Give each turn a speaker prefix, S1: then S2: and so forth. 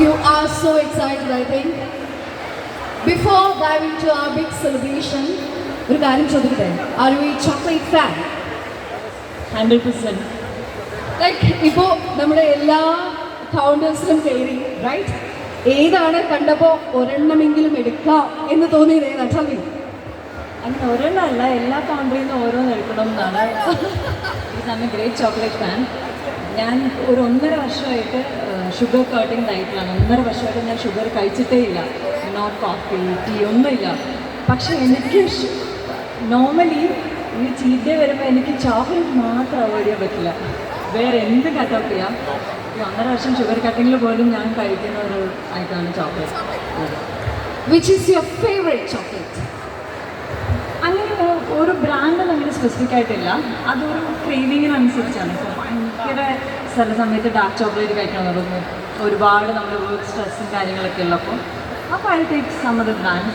S1: You are so excited, I think. Before diving to our big celebration, ഒരു കാര്യം ചോദിക്കട്ടെ? Are you chocolate fan
S2: hundred percent
S1: like ഇപ്പോൾ നമ്മുടെ എല്ലാ കൗണ്ടേഴ്സിലും കയറി റൈറ്റ് ഏതാണ് കണ്ടപ്പോൾ ഒരെണ്ണമെങ്കിലും എടുക്കാം എന്ന് തോന്നിയത് ഏതാ? ചതി
S2: അങ്ങനെ ഒരെണ്ണമല്ല എല്ലാ കൗണ്ടറിൽ നിന്നും ഓരോന്ന് എടുക്കണം എന്നാണ്. ഗ്രേറ്റ് ചോക്ലേറ്റ് ഫാൻ ഞാൻ ഒരു ഒന്നര വർഷമായിട്ട് ഷുഗർ കേട്ടിങ് ഡയറ്റിലാണ് ഒന്നര വർഷമായിട്ട് ഞാൻ ഷുഗർ കഴിച്ചിട്ടേ ഇല്ല. നോട്ട് കോഫി ടീ ഒന്നുമില്ല. പക്ഷേ എനിക്ക് നോർമലി ഈ ഡേ വരുമ്പോൾ എനിക്ക് ചോക്ലേറ്റ് മാത്രം അവോയ്ഡ് ചെയ്യാൻ പറ്റില്ല. വേറെ എന്ത് ചെയ്യാം? ഈ ഒന്നര വർഷം ഷുഗർ കട്ടിങ്ങിൽ പോലും ഞാൻ കഴിക്കുന്ന ഒരു ഐറ്റമാണ് ചോക്ലേറ്റ്
S1: ചോക്ലേറ്റ്
S2: അങ്ങനെ ഒരു ബ്രാൻഡ് അങ്ങനെ സ്പെസിഫിക് ആയിട്ടില്ല. അതൊരു ക്രേവിങ്ങിനനുസരിച്ചാണ് ഭയങ്കര ചില സമയത്ത് ഡാർക്ക് ചോക്ലേറ്റ് കഴിക്കണം തുടങ്ങും ഒരുപാട് നമ്മൾ വർക്ക് സ്ട്രെസ്സും കാര്യങ്ങളൊക്കെ ഉള്ളപ്പോൾ അപ്പോൾ ഐ ടേക്ക് സമ്മതം ബ്രാൻഡ്